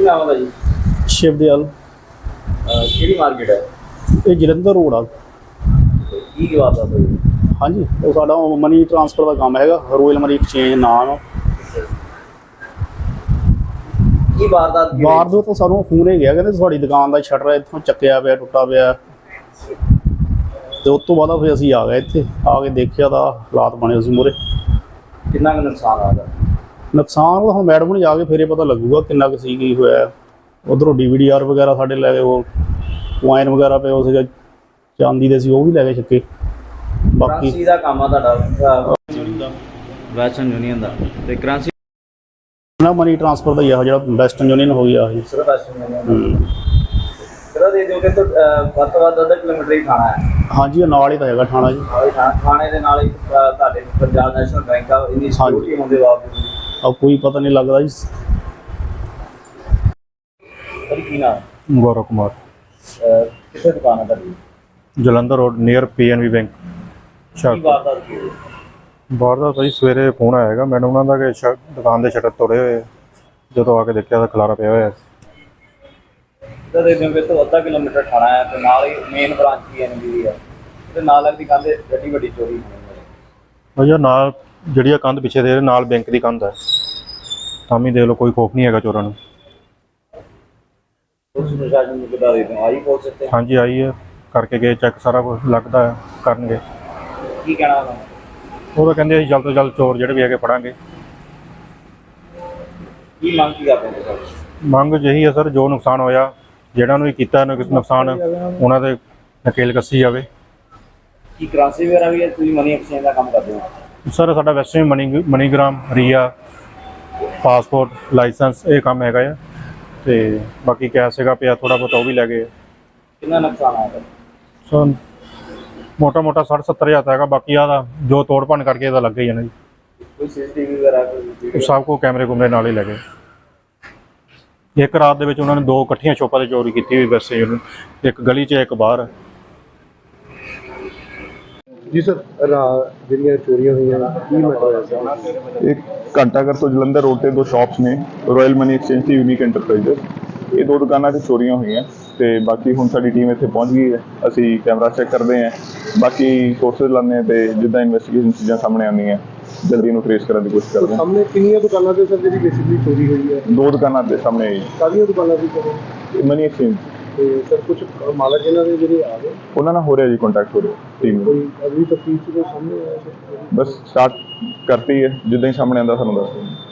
ਕੀ ਨਾਮ ਹੈ ਜੀ ਸ਼ਿਵਦਿਆਲ ਅਹ ਕਿਹੜੀ ਮਾਰਕੀਟ ਹੈ? ਇਹ ਜਲੰਧਰ ਰੋਡ ਆ। ਕੀ ਵਾਰਦਾਤ ਹੋਈ ਹਾਂਜੀ ਉਹ ਸਾਡਾ ਮਨੀ ਟ੍ਰਾਂਸਫਰ ਦਾ ਕੰਮ ਹੈਗਾ ਰੋਇਲ ਮਨੀ ਐਕਸਚੇਂਜ ਨਾਮ। ਕੀ ਵਾਰਦਾਤ ਕੀ ਬਾਹਰ ਤੋਂ ਤਾਂ ਸਾਨੂੰ ਫੋਨ ਹੀ ਗਿਆ ਕਹਿੰਦੇ ਤੁਹਾਡੀ ਦੁਕਾਨ ਦਾ ਸ਼ਟਰ ਇੱਥੋਂ ਚੱਕਿਆ ਪਿਆ ਟੁੱਟਾ ਪਿਆ। ਤੇ ਉਸ ਤੋਂ ਬਾਅਦ ਫਿਰ ਅਸੀਂ ਆ ਗਏ ਇੱਥੇ ਆ ਕੇ ਦੇਖਿਆ ਤਾਂ ਹਾਲਾਤ ਬਣੇ ਸੀ ਮੂਰੇ ਕਿੰਨਾ ਕੁ ਨੁਕਸਾਨ ਆਦਾ ਨੁਕਸਾਨ ਤਾਂ ਹੁਣ ਮੈਡਮ ਨੂੰ ਜਾ ਕੇ ਫੇਰੇ ਪਤਾ ਲੱਗੂਗਾ ਕਿੰਨਾ ਕੁ ਸੀ ਕੀ ਹੋਇਆ। ਉਧਰੋਂ ਡੀਵੀਡੀਆਰ ਵਗੈਰਾ ਸਾਡੇ ਲੈ ਗਏ ਉਹ ਵਾਈਨ ਵਗੈਰਾ ਪਏ ਉਹ ਸੀਗਾ। ਚਾਂਦੀ ਦੇ ਸੀ ਉਹ ਵੀ ਲੈ ਗਏ ਚੱਕੇ ਬਾਕੀ ਕ੍ਰਾਂਸੀ ਦਾ ਕੰਮ ਆ ਤੁਹਾਡਾ ਵੈਸਟਰਨ ਯੂਨੀਅਨ ਦਾ। ਤੇ ਕ੍ਰਾਂਸੀ ਨਾ ਮਨੀ ਟ੍ਰਾਂਸਫਰ ਦਾ ਹੀ ਆ ਜਿਹੜਾ ਵੈਸਟਰਨ ਯੂਨੀਅਨ ਹੋ ਗਿਆ ਇਹ ਸਿਰਫ ਵੈਸਟਰਨ ਯੂਨੀਅਨ। ਸਿਰਫ ਦੇ ਤੋਂ ਅਹ, ਵੱਧ ਤੋਂ ਵੱਧ ਅੱਧਾ ਕਿਲੋਮੀਟਰ ਹੀ ਖਾਣਾ ਹੈ। ਹਾਂਜੀ ਉਹ ਨਾਲ ਹੀ ਤਾਂ ਹੈਗਾ ਥਾਣਾ ਜੀ। ਥਾ- ਥਾਣੇ ਦੇ ਨਾਲ ਹੀ ਅਹ, ਤੁਹਾਡੇ ਪੰਜਾਬ ਨੈਸ਼ਨਲ ਬੈਂਕ ਆ ਇੰਨੀ ਸਿਕਿਉਰਿਟੀ ਹੋਣ ਦੇ ਬਾਵਜੂਦ ਆ ਕੋਈ ਪਤਾ ਨਹੀਂ ਲੱਗਦਾ ਜੀ ਪਰ ਕੀ ਨਾਮ ਗੌਰਵ ਕੁਮਾਰ ਅਹ, ਕਿੱਥੇ ਦੁਕਾਨ ਹੈ ਤੁਹਾਡੀ Jalandhar road near PNB bank ਕੀ ਸ਼ਾਕ ਵਾਰਦਾਤ ਕੀ ਹੋਈ ਬਾਹਰ ਦਾ ਭਾਈ ਸਵੇਰੇ ਫੋਨ ਆਇਆ ਹੈਗਾ। ਮੈਨੂੰ ਉਹਨਾਂ ਦਾ ਕਿ ਸ਼ਾ- ਦੁਕਾਨ ਦੇ ਸ਼ਟਰ ਤੋੜੇ ਹੋਏ ਆ। ਜਦੋਂ ਆ ਕੇ ਦੇਖਿਆ ਤਾਂ ਖਲਾਰਾ ਪਿਆ ਹੋਇਆ ਸੀ। ਤਾਂ ਦੇ ਤੋਂ ਅੱਧਾ ਕਿਲੋਮੀਟਰ ਥਾਣਾ ਹੈ ਤੇ ਨਾਲ ਹੀ ਮੇਨ ਬ੍ਰਾਂਚ ਹੀ ਐਨਬੀ ਦੀ ਹੈ ਤੇ ਨਾਲ ਲੱਗਦੀ ਕੰਧ ਵੱਡੀ ਵੱਡੀ ਚੋਰੀ ਹੋਣੀ ਹੈ ਉਹ ਨਾਲ ਜਿਹੜੀ ਆ ਕੰਧ ਪਿੱਛੇ ਦੇ ਨਾਲ ਬੈਂਕ ਦੀ ਕੰਧ ਹੈ ਤਾਂ ਵੀ ਦੇਖ ਲਓ ਕੋਈ ਖੋਫ ਨਹੀਂ ਹੈਗਾ ਚੋਰਾਂ ਨੂੰ। ਉਸ ਪ੍ਰਸ਼ਾਸਨ ਨੂੰ ਕਿਦਾਂ ਦੇ ਦਿਓ? ਆਈ ਪਹੁੰਚ ਸਕਦੇ ਹਾਂਜੀ ਆਈ ਹੈ। ਕਰਕੇ ਗਏ ਚੈੱਕ ਸਾਰਾ ਕੁਝ ਲੱਗਦਾ ਹੈ ਕਰਨਗੇ। ਕੀ ਕਹਿਣਾ ਉਹਨਾਂ ਨੂੰ? ਉਹ ਤਾਂ ਕਹਿੰਦੇ ਅਸੀਂ ਜਲਦ ਤੋਂ ਜਲਦ ਚੋਰ ਜਿਹੜੇ ਵੀ ਹੈਗੇ ਫੜਾਂਗੇ। ਕੀ ਮੰਗ ਕੀ ਕਰਦੇ ਮੰਗ ਜਿਹੀ ਹੈ ਸਰ ਜੋ ਨੁਕਸਾਨ ਹੋਇਆ ਜਿਹੜਾ ਨੂੰ ਵੀ ਕੀਤਾ ਨੁਕ- ਨੁਕਸਾਨ ਉਹਨਾਂ ਦੇ ਨਕੇਲ ਕੱਸੀ ਜਾਵੇ। ਕੀ ਕ੍ਰਾਂਸੀ ਵਗੈਰਾ ਵੀ ਹੈ? ਤੁਸੀਂ ਮਨੀ ਐਕਸਚੇਂਜ ਦਾ ਕੰਮ ਕਰਦੇ ਹੋ? ਸਰ ਸਾਡਾ western money MoneyGram Ria passport licence ਇਹ ਕੰਮ ਹੈਗਾ ਆ। ਤੇ ਬਾਕੀ ਕੈਸ਼ ਹੈਗਾ ਪਿਆ ਥੋੜਾ ਬਹੁਤ ਉਹ ਵੀ ਲੈ ਗਏ। ਕਿੰਨਾ ਨੁਕਸਾਨ ਆਇਆ ਸੋ ਮੋਟਾ ਮੋਟਾ 60 70 ਹਜ਼ਾਰ ਤਾਂ ਹੈਗਾ ਬਾਕੀ ਆ ਦਾ ਜੋ ਤੋੜ ਭੰਨ ਕਰਕੇ ਇਹਦਾ ਲੱਗ ਹੀ ਜਾਣਾ ਜੀ। ਕੋਈ ਸੀਸੀਟੀਵੀ ਵਗੈਰਾ ਕੋਈ? ਸਭ ਕੋ ਕੈਮਰੇ ਕੁਮਰੇ ਨਾਲ ਹੀ ਲੈ ਗਏ। ਇੱਕ ਰਾਤ ਦੇ ਵਿੱਚ ਉਹਨਾਂ ਨੇ ਦੋ ਇਕੱਠੀਆਂ ਸ਼ੋਪਾਂ ਤੇ ਚੋਰੀ ਕੀਤੀ ਹੋਈ ਵੈਸੇ ਇੱਕ ਗਲੀ 'ਚ ਇੱਕ ਬਾਹਰ। ਜੀ ਸਰ ਰਾ- ਜਿਹੜੀਆਂ ਚੋਰੀਆਂ ਹੋਈਆਂ ਕੀ ਮੈਟਰ ਹੋਇਆ ਸਰ ਇੱਕ ਘੰਟਾਘਰ ਤੋਂ ਜਲੰਧਰ ਰੋਡ ਤੇ ਦੋ ਸ਼ਾਪਸ ਨੇ ਰਾਇਲ ਮਨੀ ਐਕਸਚੇਂਜ ਤੇ ਯੂਨੀਕ ਐਂਟਰਪ੍ਰਾਈਜ਼ਸ ਇਹ ਦੋ ਦੁਕਾਨਾਂ 'ਤੇ ਚੋਰੀਆਂ ਹੋਈਆਂ ਤੇ ਬਾਕੀ ਹੁਣ ਸਾਡੀ ਟੀਮ ਇੱਥੇ ਪਹੁੰਚ ਗਈ ਹੈ। ਅਸੀਂ ਕੈਮਰਾ ਚੈੱਕ ਕਰਦੇ ਹਾਂ। ਬਾਕੀ ਸੋਰਸਸ ਲਾਉਂਦੇ ਹਾਂ ਤੇ ਜਿੱਦਾਂ ਇਨਵੈਸਟੀਗੇਸ਼ਨ ਚੀਜ਼ਾਂ ਸਾਹਮਣੇ ਆਉਂਦੀਆਂ ਜਲਦੀ ਇਹਨੂੰ ਟ੍ਰੇਸ ਕਰਨ ਦੀ ਕੋਸ਼ਿਸ਼ ਕਰਦੇ ਹਾਂ। ਸਾਹਮਣੇ ਕਿੰਨੀਆਂ ਦੁਕਾਨਾਂ ਤੇ ਸਰ ਜਿਹੜੀ ਬੇਸਿਕਲੀ ਚੋਰੀ ਹੋਈ ਹੈ? ਦੋ ਦੁਕਾਨਾਂ ਦੇ ਸਾਹਮਣੇ ਕਾਹਦੀਆਂ ਦੁਕਾਨਾਂ ਦੀ ਸਰ ਮਨੀ ਐਕਸਚੇਂਜ ਤੇ ਸਰ ਕੁਝ ਮਾਲਕ ਇਹਨਾਂ ਦੇ ਜਿਹੜੇ ਆ ਗਏ? ਉਹਨਾਂ ਨਾਲ ਹੋ ਰਿਹਾ ਜੀ ਕੰਟੈਕਟ ਹੋ ਰਿਹਾ ਟੀਮ ਕੋਈ ਅਗਲੀ ਤਫਤੀਸ਼ ਦੇ ਸਾਹਮਣੇ ਆਇਆ ਸਰ? ਬਸ ਸਟਾਰਟ ਕਰਤੀ ਹੈ ਜਿੱਦਾਂ ਹੀ ਸਾਹਮਣੇ ਆਉਂਦਾ ਸਾਨੂੰ ਦੱਸ ਦਿਓ।